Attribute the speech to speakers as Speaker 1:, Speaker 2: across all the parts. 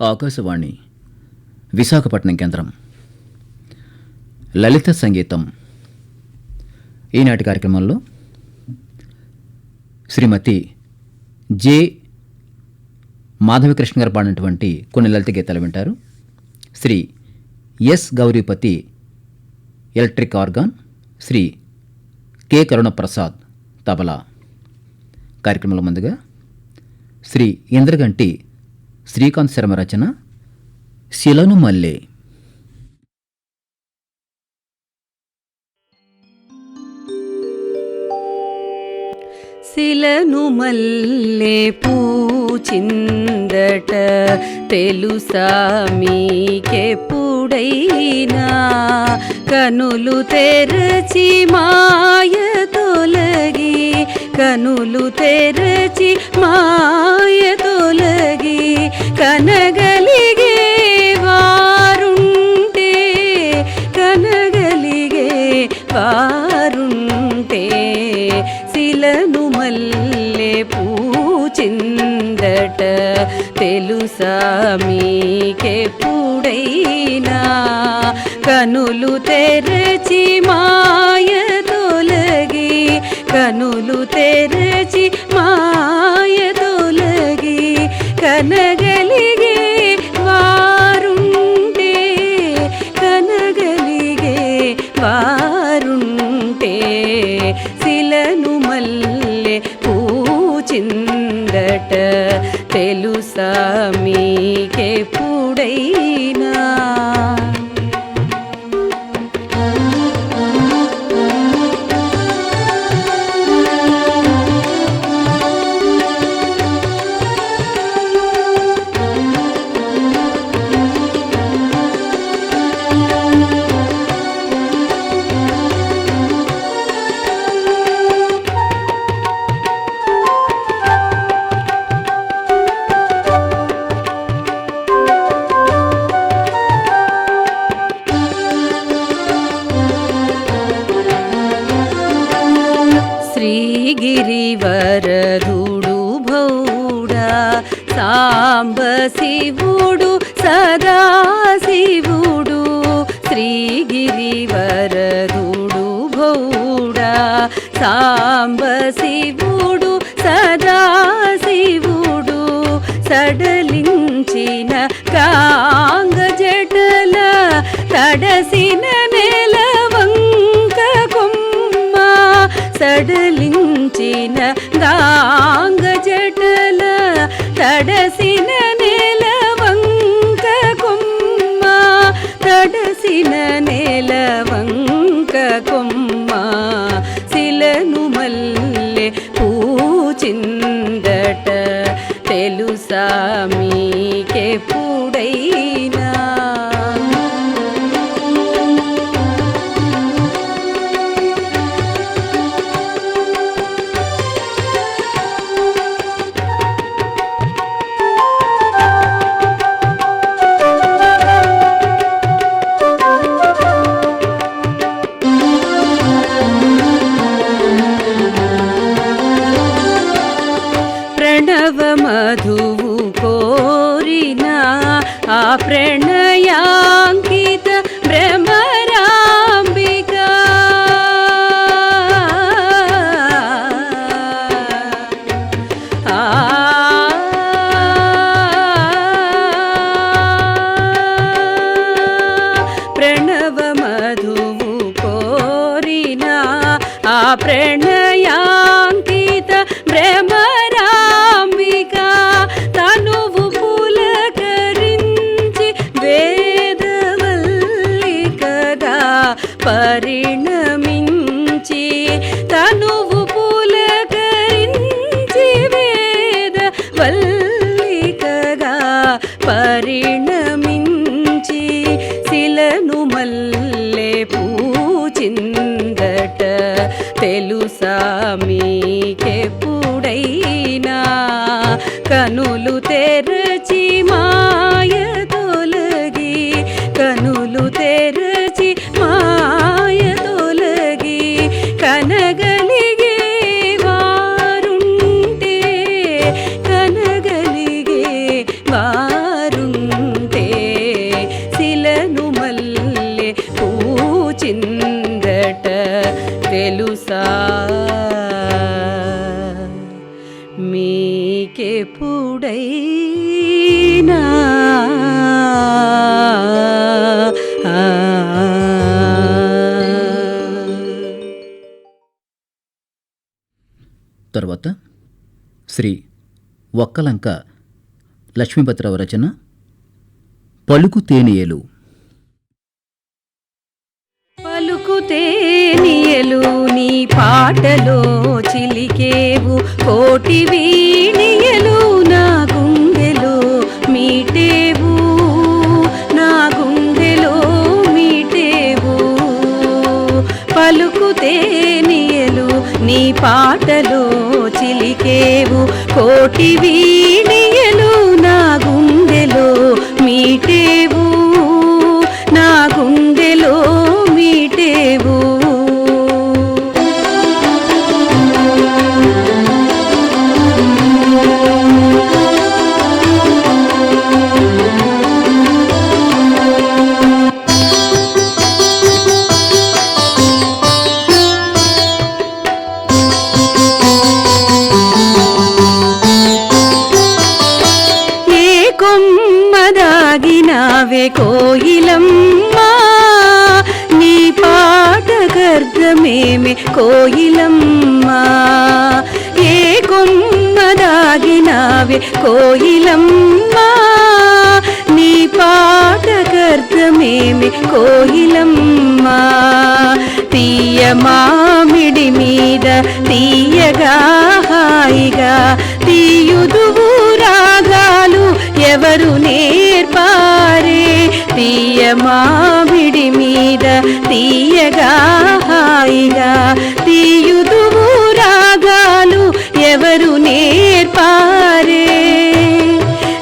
Speaker 1: ఆకాశవాణి విశాఖపట్నం కేంద్రం. లలిత సంగీతం. ఈనాటి కార్యక్రమంలో శ్రీమతి జె. మాధవకృష్ణ గారు పాడినటువంటి కొన్ని లలిత గీతాలు వింటారు. Shri S. Gauripati electric organ Shri K. Karunaprasad tabla. కార్యక్రమంలో ముందుగా శ్రీ ఇంద్రగంటి శ్రీకాంత్ శర్మ రచన శిలను మల్లె.
Speaker 2: శిలను మల్లె పూచిందట తెలుసా మీకెప్పుడైనా? కనులు తెరచి మాయ తొలగి కనులు తెరచి మా కనగలిగే వారుంటే కనగలిగే వారుంటే శిలను మల్లె పూచిందట తెలుసా మీకెప్పుడైనా? కనులు తెరచి మాయ తొలగి కనులు తెరచి మాయ తొలగి కనగలిగే వారుంటే కనగలిగే వారుంటే శిలను మల్లె పూచిందట తెలుసా మీకెప్పుడైనా గిరివరదుడు భౌడా సాంబ శివుడు సదా శివుడు శ్రీగిరివరదుడు భౌడా సాంబ శివుడు సదా శివుడు సడలించిన కాంగ జటల మీకెప్పుడైనా friend. కనులు తెరచి దేవుడైనా
Speaker 1: తర్వాత శ్రీ ఒక్కలంక లక్ష్మీపతిరావు రచన పలుకు తేనియలు.
Speaker 2: పలుకుతేనియలు నీ పాటలో చిలికేవు కోటి వీణియలు పాటలో చిలికేవు కోటి గర్గమేమి కోయిలమ్మా. ఏ కొమ్మదాగినావే కోయిలమ్మా. నీ పాట గర్గమేమి కోయిలమ్మా. తీయ మామిడి మీద తీయగా హాయిగా తీయుదువు రాగాలు ఎవరు నేర్పారే? తీయ మామిడి మీద తీయగా హాయిగా తీయుదువు రాగాలు ఎవరు నేర్పారే?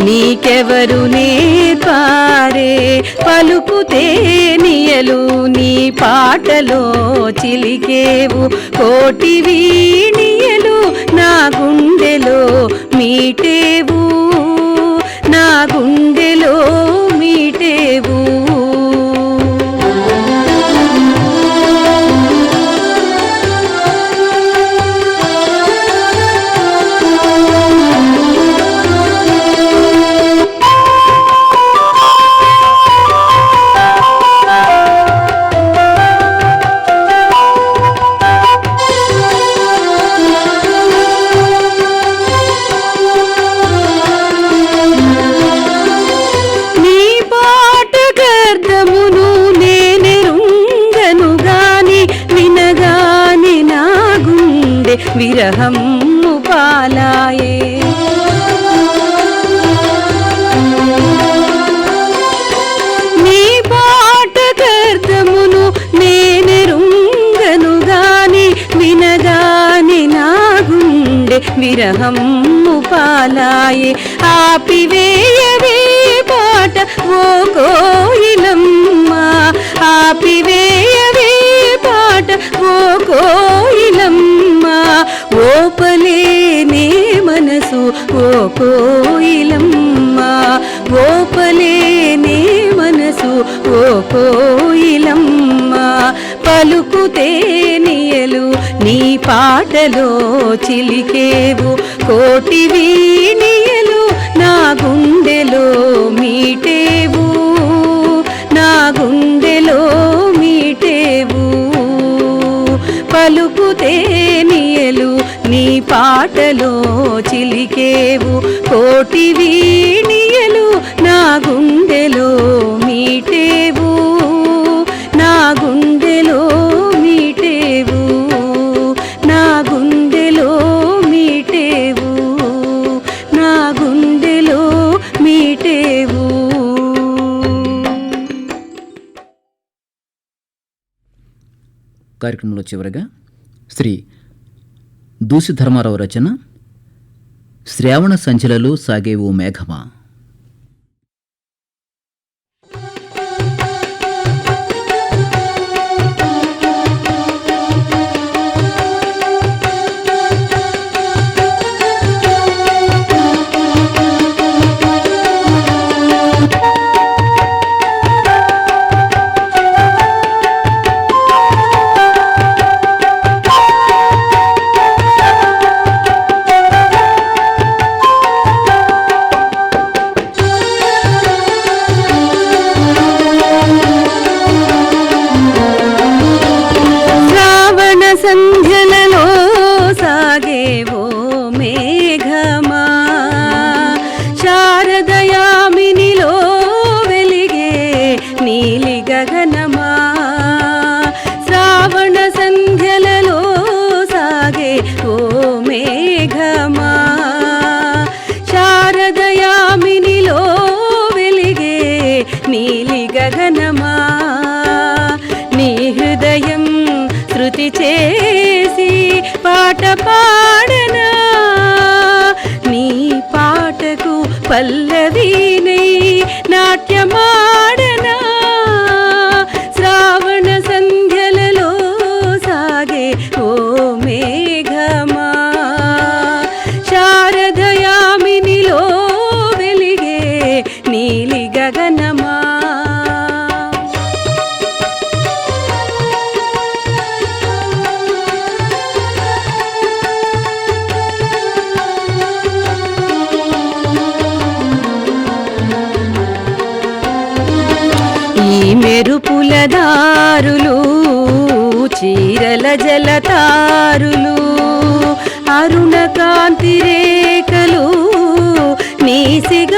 Speaker 2: నీకెవరు నేర్పారే? పలుకుతే నియలు నీ పాటలో చిలికేవు. కోటి వీణియలు నా గుండెలో మీటేవు. నా గుండెలో నా గుండె విరహము పాలాయే. ఆపివేయవే పాట ఓ కోయిలమ్మ. ఆపివేయవే పాట ఓ కో మనసు ఓ కోయిలమ్మ ఓపలేనే మనసు ఓ కోయిలమ్మ. పలుకుతేనియలు నీ పాటలో చిలికేవు. కోటి వీనియలు నా గుండెలో మీటేవు. పాటలో చిలికేవు కోటి వీణియలు నా గుండెలో మీటేవు. నా గుండెలో మీటేవు. నా గుండెలో మీటేవు. నా గుండెలో మీటేవు.
Speaker 1: కార్యక్రమంలో చివరగా శ్రీ దూసి ధర్మారావు రచన శ్రావణ సంచలలో సాగేవు మేఘమా.
Speaker 2: గగనమా నీ హృదయం శృతి చేసి పాట పా చీరదారులు చీరల జలతారులు అరుణ కాంతి రేఖలు నీసిగ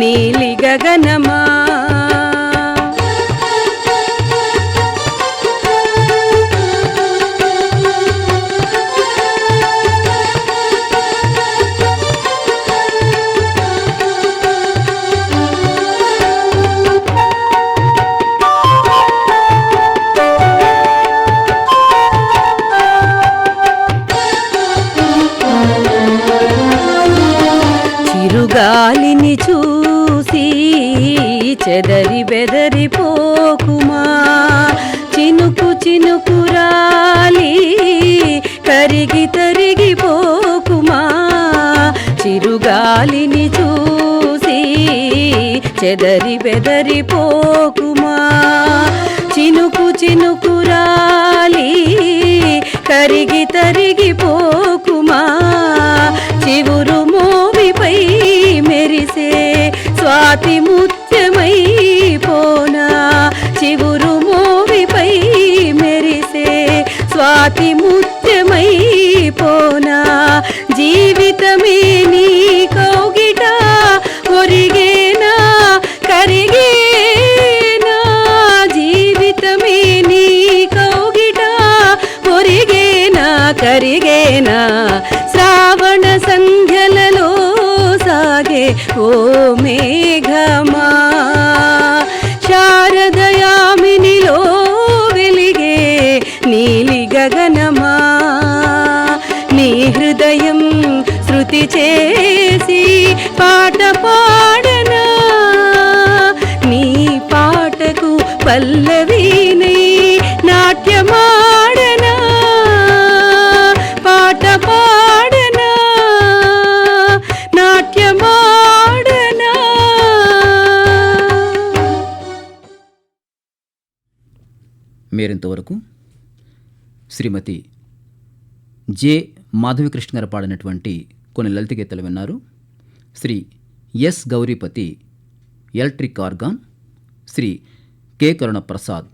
Speaker 2: నీలి గగనమా చిరుగాలిని చూసి చెదరి బెదరిపోకుమా చినుకు చినుకు రాలి కరిగి తరిగిపోకుమా చిరుగాలిని చూసి చెదరి బెదరిపోకుమా చినుకు చినుకు రాలి కరిగి తరిగిపోకుమా అతి ముత్యమై పోనా? చివురు మోవిపై మెరిసే స్వాతి ముత్యమై పోనా? జీవితమే నీ కౌగిట ఒరిగేనా? కరిగేనా? జీవితమే నీ కౌగిట ఒరిగేనా? కరిగేనా? శ్రావణ సంగ సాగే ఓ మేఘమా
Speaker 1: చేరేంతవరకు శ్రీమతి జె మాధవికృష్ణ గారు పాడినటువంటి కొన్ని లలిత గీతాలు విన్నారు. Shri S Gauripati electric organ Shri K Karunaprasad